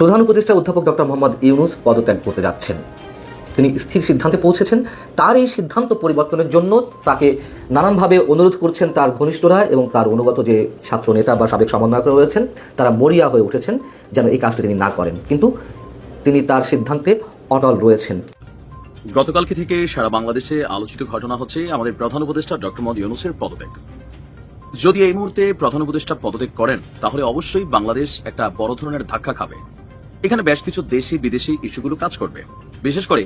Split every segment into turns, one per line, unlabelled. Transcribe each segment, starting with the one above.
প্রধান উপদেষ্টা অধ্যাপক ডক্টর মোহাম্মদ ইউনুস পদত্যাগ করতে যাচ্ছেন। তিনি স্থির সিদ্ধান্তে পৌঁছেছেন। তার এই সিদ্ধান্ত পরিবর্তনের জন্য তাকে নানানভাবে অনুরোধ করছেন তার ঘনিষ্ঠরা এবং তার অনুগত যে ছাত্র নেতা বা সাবেক সমন্বয়ক রয়েছেন, তারা মরিয়া হয়ে উঠেছেন যেন এই কাজটি তিনি না করেন। কিন্তু তিনি তার সিদ্ধান্তে অটল রয়েছেন।
গতকালকে থেকে সারা বাংলাদেশে আলোচিত ঘটনা হচ্ছে আমাদের প্রধান উপদেষ্টা ডক্টর মোহাম্মদ ইউনুসের পদত্যাগ। যদি এই মুহূর্তে প্রধান উপদেষ্টা পদত্যাগ করেন, তাহলে অবশ্যই বাংলাদেশ একটা বড় ধরনের ধাক্কা খাবে। এখানে বেশ কিছু দেশি, বিদেশি ইস্যুগুলো কাজ করবে। বিশেষ করে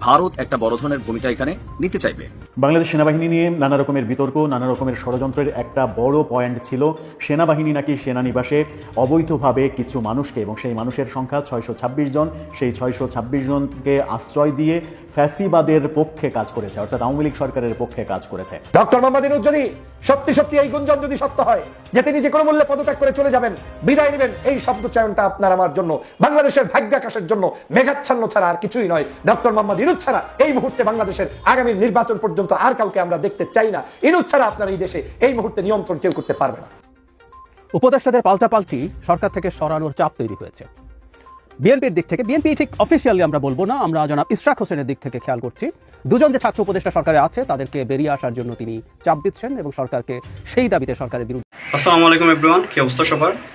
ভারত একটা বড় ধরনের ভূমিকা এখানে নিতে চাইবে।
বাংলাদেশ সেনাবাহিনী নিয়ে নানা রকমের বিতর্ক, নানা রকমের ষড়যন্ত্রের একটা বড় পয়েন্ট ছিল। সেনাবাহিনী নাকি সেনানিবাসে অবৈধভাবে কিছু মানুষকে এবং সেই মানুষের সংখ্যা ছয়শো ছাব্বিশ জন, সেই ছয়শো ছাব্বিশ জনকে আশ্রয় দিয়ে ফ্যাসিবাদের পক্ষে কাজ করেছে অর্থাৎ আওয়ামী লীগ সরকারের পক্ষে কাজ করেছে।
ডক্টর মোহাম্মদ ইউনুস যদি সত্যি সত্যি এই গুঞ্জন যদি সত্য হয় যে তিনি যে কোনো মূল্যে পদত্যাগ করে চলে যাবেন বিদায় নেবেন এই শব্দ চয়নটা আপনার আমার জন্য বাংলাদেশের ভাগ্যাকাশের জন্য মেঘাচ্ছন্ন ছাড়া আর কিছুই নয়। ডক্টর মোহাম্মদ ইনুজ ছাড়া এই মুহূর্তে বাংলাদেশের আগামী নির্বাচন পর্যন্ত আর কাউকে আমরা দেখতে চাই না। ইনুজ ছাড়া আপনার এই দেশে এই মুহূর্তে নিয়ন্ত্রণ কেউ করতে পারবে না।
উপদেষ্টাদের পাল্টাপাল্টি সরকার থেকে সরানোর চাপ তৈরি হয়েছে। বিএনপির দিক থেকে, বিএনপি ঠিক অফিসিয়ালি আমরা বলব না, আমরা জনাব ইশরাক হোসেনের দিক থেকে খেয়াল করছি। দুজন যে ছাত্র উপদেষ্টা সরকারে আছে, তাদেরকে বেরিয়ে আসার জন্য তিনি চাপ দিচ্ছেন এবং সরকারকে সেই দাবিতে সরকারের বিরুদ্ধে
আসসালামু আলাইকুম এভরিওয়ান কি অবস্থা সবার?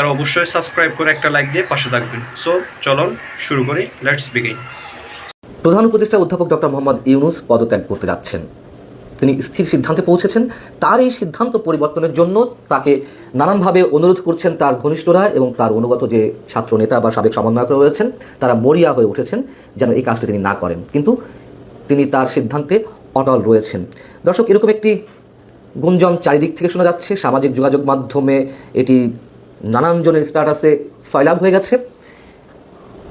তারা অবশ্যই সাবস্ক্রাইব করে একটা লাইক দিয়ে পাশে থাকবেন। সো চলুন শুরু করি। লেটস বিগিন
প্রধান উপদেষ্টা অধ্যাপক ডক্টর মোহাম্মদ ইউনুস পদত্যাগ করতে যাচ্ছেন। তিনি স্থির সিদ্ধান্তে পৌঁছেছেন। তার এই সিদ্ধান্ত পরিবর্তনের জন্য তাকে নানানভাবে অনুরোধ করছেন তার ঘনিষ্ঠরা এবং তার অনুগত যে ছাত্র নেতা বা সাবেক সমন্বয়ক রয়েছেন, তারা মরিয়া হয়ে উঠেছেন যেন এই কাজটি তিনি না করেন। কিন্তু তিনি তার সিদ্ধান্তে অটল রয়েছেন। দর্শক, এরকম একটি গুঞ্জন চারিদিক থেকে শোনা যাচ্ছে। সামাজিক যোগাযোগ মাধ্যমে এটি নানান জনের স্ট্যাটাসে সয়লাভ হয়ে গেছে।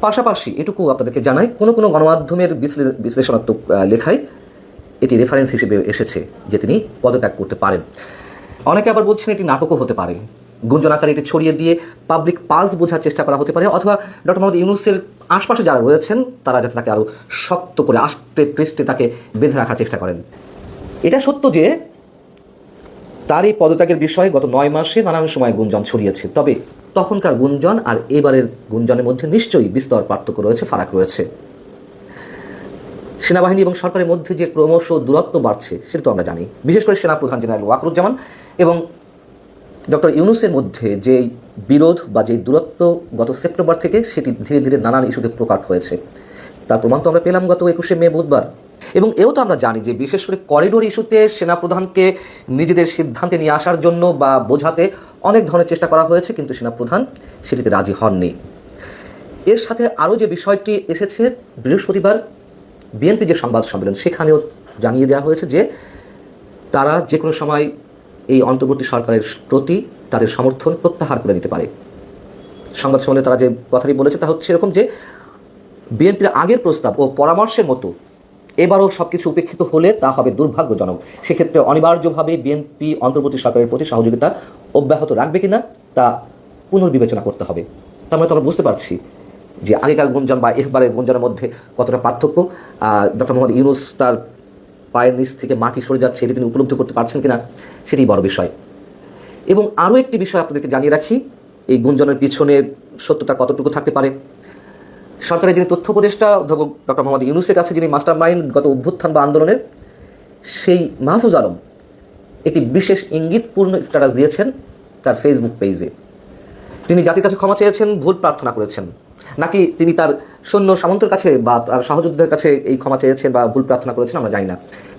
পাশাপাশি এটুকু আপনাদেরকে জানাই, কোনো কোনো গণমাধ্যমের বিশ্লেষণাত্মক লেখায় এটি রেফারেন্স হিসেবে এসেছে যে তিনি পদত্যাগ করতে পারেন। অনেকে আবার বলছেন এটি নাটকও হতে পারে। গুঞ্জন আকারে এটি ছড়িয়ে দিয়ে পাবলিক পাস বোঝার চেষ্টা করা হতে পারে, অথবা ডক্টর মোহাম্মদ ইউনুসের আশপাশে যারা রয়েছেন, তারা যাতে তাকে আরও শক্ত করে আষ্টে পৃষ্ঠে তাকে বেঁধে রাখার চেষ্টা করেন। এটা সত্য যে তার এই পদত্যাগের বিষয়ে গত নয় মাসে নানান সময় গুঞ্জন ছড়িয়েছে। তবে তখনকার গুঞ্জন আর এবারের গুঞ্জনের মধ্যে নিশ্চয়ই বিস্তর পার্থক্য রয়েছে, ফারাক রয়েছে। সেনাবাহিনী এবং সরকারের মধ্যে যে ক্রমশ দূরত্ব বাড়ছে, সেটা তো আমরা জানি। বিশেষ করে সেনাপ্রধান জেনারেল ওয়াকরুজ্জামান এবং ডক্টর ইউনুসের মধ্যে যে বিরোধ বা যে দূরত্ব গত সেপ্টেম্বর থেকে, সেটি ধীরে ধীরে নানান ইস্যুতে প্রকাট হয়েছে। তার প্রমাণ তো আমরা পেলাম গত একুশে মে বুধবার। এবং এও তো আমরা জানি যে বিশেষ করে করিডোর ইস্যুতে সেনাপ্রধানকে নিজেদের সিদ্ধান্তে নিয়ে আসার জন্য বা বোঝাতে অনেক ধরনের চেষ্টা করা হয়েছে, কিন্তু সেনাপ্রধান সেটিতে রাজি হননি। এর সাথে আরও যে বিষয়টি এসেছে, বৃহস্পতিবার বিএনপি যে সংবাদ সম্মেলন, সেখানেও জানিয়ে দেওয়া হয়েছে যে তারা যে কোনো সময় এই অন্তর্বর্তী সরকারের প্রতি তাদের সমর্থন প্রত্যাহার করে নিতে পারে। সংবাদ সম্মেলনে তারা যে কথাটি বলেছে তা হচ্ছে এরকম যে বিএনপির আগের প্রস্তাব ও পরামর্শের মতো এবারও সব কিছু উপেক্ষিত হলে তা হবে দুর্ভাগ্যজনক। সেক্ষেত্রে অনিবার্যভাবে বিএনপি অন্তর্বর্তী সরকারের প্রতি সহযোগিতা অব্যাহত রাখবে কিনা তা পুনর্বিবেচনা করতে হবে। তার মানে তো আমরা বুঝতে পারছি যে আগেকার গুঞ্জন বা এবারের গুঞ্জনের মধ্যে কতটা পার্থক্য। ডক্টর মোহাম্মদ ইউনুস তার পায়ের নিচ থেকে মাটি সরে যাচ্ছে, এটি তিনি উপলব্ধি করতে পারছেন কিনা সেটি বড় বিষয়। এবং আরও একটি বিষয় আপনাদেরকে জানিয়ে রাখি, এই গুঞ্জনের পিছনে সত্যতা কতটুকু থাকতে পারে সরকারের যিনি তথ্য উপদেষ্টা, অধ্যাপক ডক্টর মোহাম্মদ ইউনুসের কাছে যিনি মাস্টার মাইন্ড গত অভ্যুত্থান বা আন্দোলনের, সেই মাহফুজ আলম একটি বিশেষ ইঙ্গিতপূর্ণ স্ট্যাটাস দিয়েছেন তার ফেসবুক পেজে তিনি জাতির কাছে ক্ষমা চেয়েছেন, ভুল প্রার্থনা করেছেন। নাকি তিনি তার সৈন্য সামন্তর কাছে বা তার সহযোদ্ধাদের কাছে এই ক্ষমা চেয়েছেন বা ভুল প্রার্থনা করেছেন আমরা জানি না।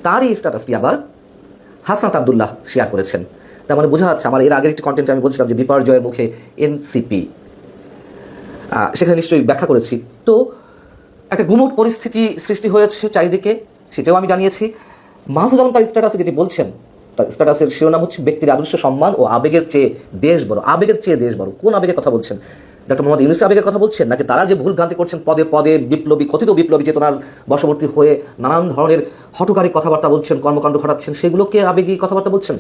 তার এই স্ট্যাটাসটি আবার হাসনাত আবদুল্লাহ শেয়ার করেছেন। তার মানে বোঝা যাচ্ছে আমার এর আগের একটি কন্টেন্টে আমি বলছিলাম যে বিপর্যয়ের মুখে এনসিপি সেখানে নিশ্চয়ই ব্যাখ্যা করেছি। তো একটা গুমট পরিস্থিতি সৃষ্টি হয়েছে চারিদিকে, সেটাও আমি জানিয়েছি। মাহফুজ আলম তার স্ট্যাটাসে যেটি বলছেন, তার স্ট্যাটাসের শিরোনাম হচ্ছে ব্যক্তির আদর্শ সম্মান ও আবেগের চেয়ে দেশ বড়। আবেগের চেয়ে দেশ বড়। কোন আবেগের কথা বলছেন? ডক্টর মোহাম্মদ ইউনুস আবেগের কথা বলছেন, নাকি তারা যে ভুল ভ্রান্তি করছেন, পদে পদে বিপ্লবী, কথিত বিপ্লবী চেতনার বশবর্তী হয়ে নানান ধরনের হটকারী কথাবার্তা বলছেন, কর্মকাণ্ড ঘটাচ্ছেন, সেগুলোকে আবেগী কথাবার্তা বলছেন?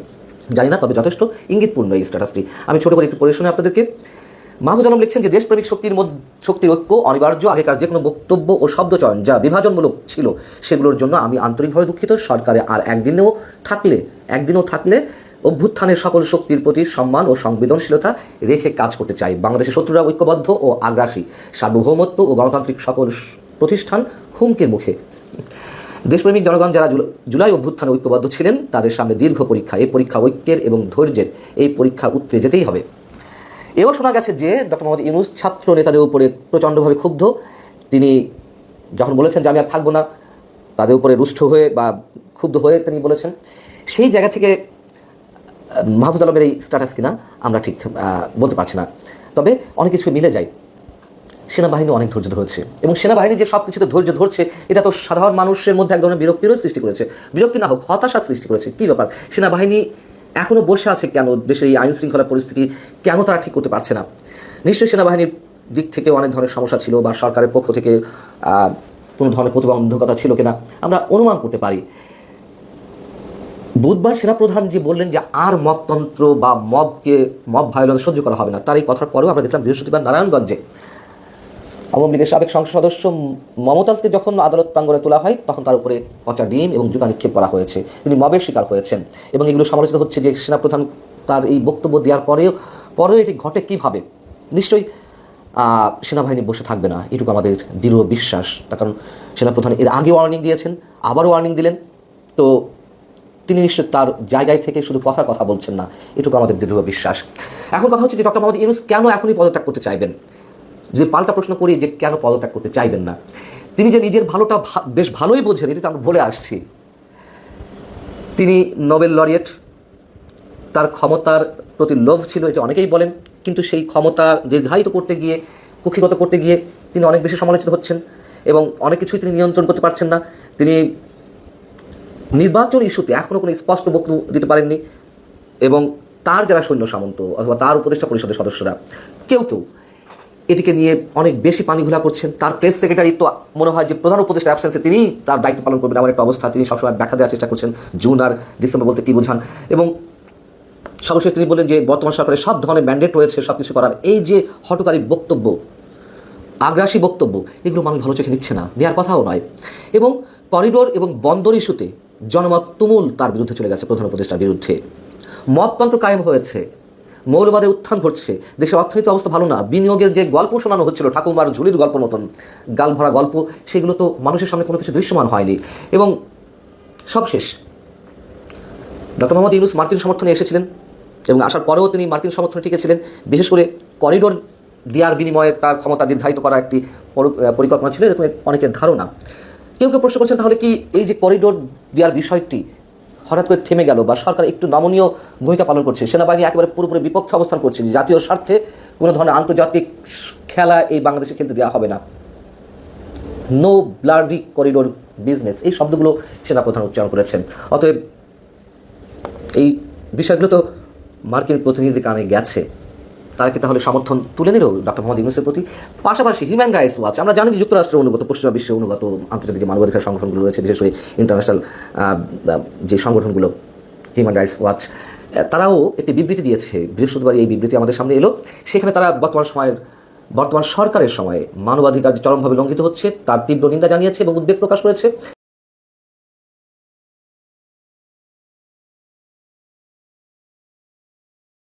জানি না, তবে যথেষ্ট ইঙ্গিতপূর্ণ এই স্ট্যাটাসটি আমি ছোট করে একটু শুনে আপনাদেরকে। মাহবুজ আলম লিখছেন যে, দেশপ্রেমিক শক্তির মধ্যে শক্তির ঐক্য, অনিবার্য, আগেকার যে কোনো বক্তব্য ও শব্দচয়ন যা বিভাজনমূলক ছিল, সেগুলোর জন্য আমি আন্তরিকভাবে দুঃখিত। সরকারে আর একদিনেও থাকলে, একদিনও থাকলে অভ্যুত্থানের সকল শক্তির প্রতি সম্মান ও সংবেদনশীলতা রেখে কাজ করতে চাই। বাংলাদেশের শত্রুরা ঐক্যবদ্ধ ও আগ্রাসী। সার্বভৌমত্ব ও গণতান্ত্রিক সকল প্রতিষ্ঠান হুমকির মুখে। দেশপ্রেমিক জনগণ যারা জুল- জুলাই অভ্যুত্থানে ঐক্যবদ্ধ ছিলেন, তাদের সামনে দীর্ঘ পরীক্ষা। এই পরীক্ষা ঐক্যের এবং ধৈর্যের, এই পরীক্ষা উত্তরে যেতেই হবে। এও শোনা গেছে যে ডক্টর মোহাম্মদ ইউনুস ছাত্র নেতাদের উপরে প্রচণ্ডভাবে ক্ষুব্ধ। তিনি যখন বলেছেন যে আমি আর থাকব না, তাদের উপরে রুষ্ট হয়ে বা ক্ষুব্ধ হয়ে তিনি বলেছেন। সেই জায়গা থেকে মাহফুজ আলমের এই স্ট্যাটাস কিনা, আমরা ঠিক বলতে পারছি না। তবে অনেক কিছু মিলে যায়। সেনাবাহিনী অনেক ধৈর্য ধরেছে এবং সেনাবাহিনী যে সব কিছুতে ধৈর্য ধরছে, এটা তো সাধারণ মানুষের মধ্যে এক ধরনের বিরক্তিরও সৃষ্টি করেছে। বিরক্তি না হোক হতাশা সৃষ্টি করেছে। কী ব্যাপার? সেনাবাহিনী এখনও বসে আছে কেন? দেশের এই আইন শৃঙ্খলা পরিস্থিতি কেন তারা ঠিক করতে পারছে না? নিশ্চয়ই সেনাবাহিনীর দিক থেকে অনেক ধরনের সমস্যা ছিল বা সরকারের পক্ষ থেকে কোনো ধরনের প্রতিবন্ধকতা ছিল কিনা আমরা অনুমান করতে পারি। বুধবার সেনাপ্রধান যে বললেন যে আর মবতন্ত্র বা মবকে মব ভায়োলেন্স সহ্য করা হবে না, তার এই কথার পরেও আমরা দেখলাম বৃহস্পতিবার নারায়ণগঞ্জে আওয়ামী লীগের সাবেক সংসদ সদস্য মমতাজকে যখন আদালত প্রাঙ্গণে তোলা হয়, তখন তার উপরে পচা ডিম এবং জুতা নিক্ষেপ করা হয়েছে। তিনি মবের শিকার হয়েছেন। এবং এগুলো সমালোচিত হচ্ছে যে সেনাপ্রধান তার এই বক্তব্য দেওয়ার পরেও পরেও এটি ঘটে কীভাবে? নিশ্চয়ই সেনাবাহিনী বসে থাকবে না। এটুকু আমাদের দৃঢ় বিশ্বাস। তার কারণ, সেনাপ্রধান এর আগে ওয়ার্নিং দিয়েছেন, আবারও ওয়ার্নিং দিলেন। তো তিনি নিশ্চয় তার জায়গায় থেকে শুধু কথার কথা বলছেন না। এটুকু আমাদের দৃঢ় বিশ্বাস। এখন কথা হচ্ছে যে ডক্টর মোহাম্মদ ইউনুস কেন এখনই পদত্যাগ করতে চাইবেন? যে পাল্টা প্রশ্ন করি যে কেন পদত্যাগ করতে চাইবেন না। তিনি যে নিজের ভালোটা বেশ ভালোই বোঝেন, এটা আমরা বলে আসছি। তিনি নোবেল লরিয়েট, তার ক্ষমতার প্রতি লোভ ছিল, এটা অনেকেই বলেন, কিন্তু সেই ক্ষমতা দীর্ঘায়িত করতে গিয়ে, কুক্ষিগত করতে গিয়ে তিনি অনেক বেশি সমালোচিত হচ্ছেন এবং অনেক কিছুই তিনি নিয়ন্ত্রণ করতে পারছেন না। তিনি নির্বাচন ইস্যুতে এখনও কোনো স্পষ্ট বক্তব্য দিতে পারেননি এবং তার যারা সৈন্য সামন্ত অথবা তার উপদেষ্টা পরিষদের সদস্যরা, কেউ কেউ এটিকে নিয়ে অনেক বেশি পানি ঘোলা করছেন। তার প্রেস সেক্রেটারি তো মনে হয় যে প্রধান উপদেষ্টার অ্যাবসেন্সে তিনি তার দায়িত্ব পালন করবেন। এমন একটা অবস্থা তিনি সবসময় ব্যাখ্যা দেওয়ার চেষ্টা করছেন জুন আর ডিসেম্বর বলতে কী বোঝান। এবং সর্বশেষ তিনি বললেন যে বর্তমান সরকারের সব ধরনের ম্যান্ডেট রয়েছে সব কিছু করার। এই যে হটকারী বক্তব্য, আগ্রাসী বক্তব্য, এগুলো মানুষ ভালো চোখে নিচ্ছে না নেওয়ার কথাও নয়। এবং করিডোর এবং বন্দর ইস্যুতে জনমত তুমুল তার বিরুদ্ধে চলে গেছে প্রধান উপদেষ্টার বিরুদ্ধে। মততন্ত্র কায়েম হয়েছে। মৌলবাদের উত্থান ঘটছে। দেশের অর্থনৈতিক অবস্থা ভালো না। বিনিয়োগের যে গল্প শোনানো হচ্ছিল, ঠাকুমার ঝুলির গল্প মতন গাল ভরা গল্প, সেগুলো তো মানুষের সামনে কোনো কিছু দৃশ্যমান হয়নি। এবং সবশেষ, ডক্টর মোহাম্মদ ইউনুস মার্কিন সমর্থনে এসেছিলেন এবং আসার পরেও তিনি মার্কিন সমর্থনে টিকেছিলেন। বিশেষ করে করিডোর দেওয়ার বিনিময়ে তার ক্ষমতা দীর্ঘায়িত করা একটি পরিকল্পনা ছিল, এরকম অনেকের ধারণা। কেউ কেউ প্রশ্ন করছেন, তাহলে কি এই যে করিডোর দেওয়ার বিষয়টি হঠাৎ করে থেমে গেল বা সরকার একটু নমনীয় ভূমিকা পালন করছে, সেনাবাহিনী একেবারে পুরোপুরি বিপক্ষে অবস্থান করছে জাতীয় স্বার্থে কোনো ধরনের আন্তর্জাতিক খেলা এই বাংলাদেশে খেলতে দেওয়া হবে না। নো ব্লাডি করিডোর বিজনেস এই শব্দগুলো সেনাপ্রধান উচ্চারণ করেছেন। অতএব এই বিষয়গুলো তো মার্কিন প্রতিনিধি কানে গেছে। তারা কি তাহলে সমর্থন তুলে নিল ডক্টর মোহাম্মদ ইউনুসের প্রতি। পাশাপাশি হিউম্যান রাইটস ওয়াচ আমরা জানি যে যুক্তরাষ্ট্রের অনুগত, পশ্চিমা বিশ্বের অনুগত, আন্তর্জাতিক যে মানবাধিকার সংগঠনগুলো রয়েছে, বিশেষ করে ইন্টারন্যাশনাল যে সংগঠনগুলো হিউম্যান রাইটস ওয়াচ তারাও একটি বিবৃতি দিয়েছে। বৃহস্পতিবার এই বিবৃতি আমাদের সামনে এলো। সেখানে তারা বর্তমান সময়ের, বর্তমান সরকারের সময়ে মানবাধিকার যে চরমভাবে লঙ্ঘিত হচ্ছে, তার তীব্র নিন্দা জানিয়েছে এবং উদ্বেগ প্রকাশ করেছে।